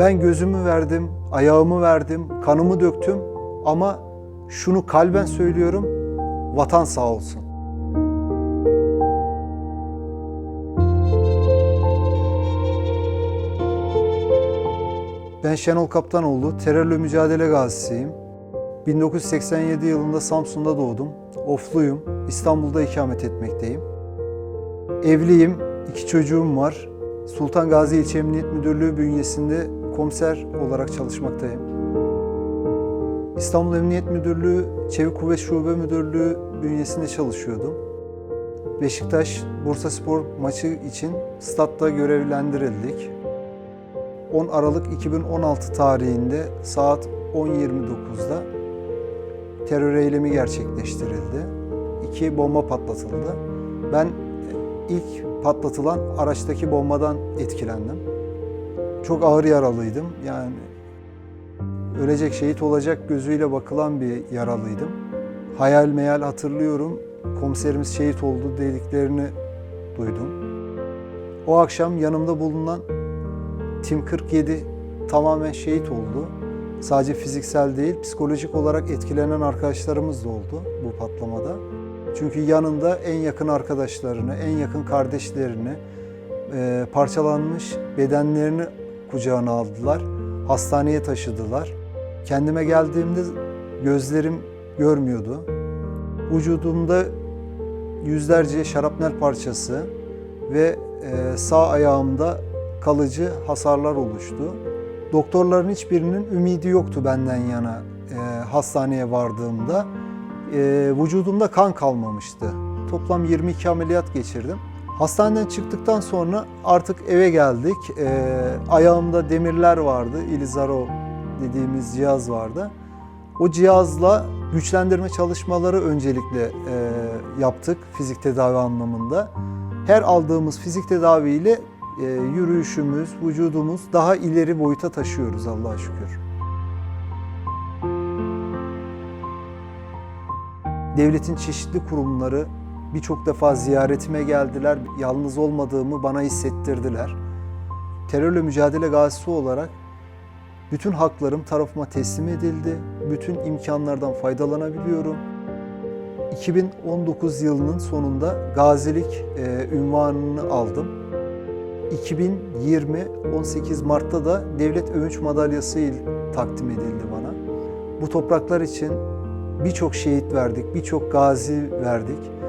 Ben gözümü verdim, ayağımı verdim, kanımı döktüm ama şunu kalben söylüyorum, vatan sağ olsun. Ben Şenol Kaptanoğlu, terörle mücadele gazisiyim. 1987 yılında Samsun'da doğdum. Ofluyum, İstanbul'da ikamet etmekteyim. Evliyim, iki çocuğum var. Sultan Gazi İlçe Emniyet Müdürlüğü bünyesinde komiser olarak çalışmaktayım. İstanbul Emniyet Müdürlüğü Çevik Kuvvet Şube Müdürlüğü bünyesinde çalışıyordum. Beşiktaş Bursa Spor maçı için statta görevlendirildik. 10 Aralık 2016 tarihinde saat 10.29'da terör eylemi gerçekleştirildi. İki bomba patlatıldı. Ben ilk patlatılan araçtaki bombadan etkilendim. Çok ağır yaralıydım. Yani ölecek, şehit olacak gözüyle bakılan bir yaralıydım. Hayal meyal hatırlıyorum. Komiserimiz şehit oldu dediklerini duydum. O akşam yanımda bulunan Tim 47 tamamen şehit oldu. Sadece fiziksel değil, psikolojik olarak etkilenen arkadaşlarımız da oldu bu patlamada. Çünkü yanında en yakın arkadaşlarını, en yakın kardeşlerini, e, parçalanmış bedenlerini kucağına aldılar. Hastaneye taşıdılar. Kendime geldiğimde gözlerim görmüyordu. Vücudumda yüzlerce şarapnel parçası ve e, sağ ayağımda kalıcı hasarlar oluştu. Doktorların hiçbirinin ümidi yoktu benden yana e, hastaneye vardığımda. E, vücudumda kan kalmamıştı. Toplam 22 ameliyat geçirdim. Hastaneden çıktıktan sonra artık eve geldik. E, ayağımda demirler vardı. Ilizaro dediğimiz cihaz vardı. O cihazla güçlendirme çalışmaları öncelikle e, yaptık fizik tedavi anlamında. Her aldığımız fizik tedaviyle e, yürüyüşümüz, vücudumuz daha ileri boyuta taşıyoruz Allah'a şükür. Devletin çeşitli kurumları birçok defa ziyaretime geldiler. Yalnız olmadığımı bana hissettirdiler. Terörle mücadele gazisi olarak bütün haklarım tarafıma teslim edildi. Bütün imkanlardan faydalanabiliyorum. 2019 yılının sonunda gazilik e, ünvanını aldım. 2020 18 Mart'ta da Devlet Övünç Madalyası takdim edildi bana. Bu topraklar için birçok şehit verdik, birçok gazi verdik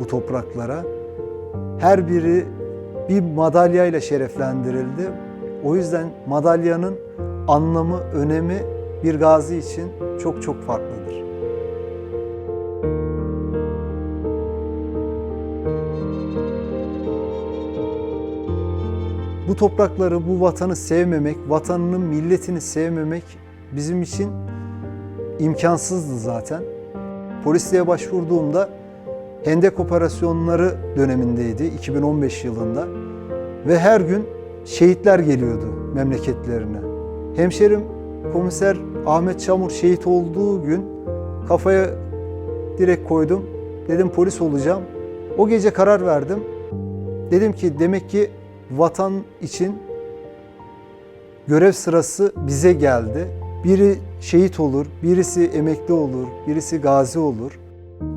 bu topraklara. Her biri bir madalyayla şereflendirildi. O yüzden madalyanın anlamı, önemi bir gazi için çok çok farklıdır. Bu toprakları, bu vatanı sevmemek, vatanının milletini sevmemek bizim için imkansızdı zaten. Polisliğe başvurduğumda Hendek operasyonları dönemindeydi 2015 yılında ve her gün şehitler geliyordu memleketlerine. Hemşerim komiser Ahmet Çamur şehit olduğu gün kafaya direkt koydum. Dedim polis olacağım. O gece karar verdim. Dedim ki demek ki vatan için görev sırası bize geldi. Biri şehit olur, birisi emekli olur, birisi gazi olur.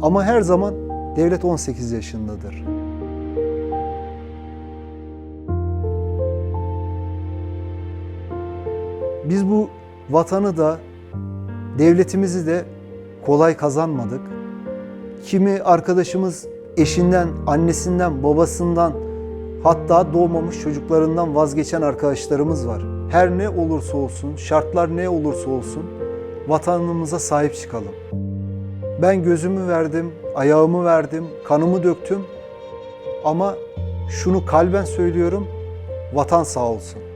Ama her zaman devlet 18 yaşındadır. Biz bu vatanı da devletimizi de kolay kazanmadık. Kimi arkadaşımız eşinden, annesinden, babasından hatta doğmamış çocuklarından vazgeçen arkadaşlarımız var. Her ne olursa olsun, şartlar ne olursa olsun vatanımıza sahip çıkalım. Ben gözümü verdim, ayağımı verdim, kanımı döktüm ama şunu kalben söylüyorum, vatan sağ olsun.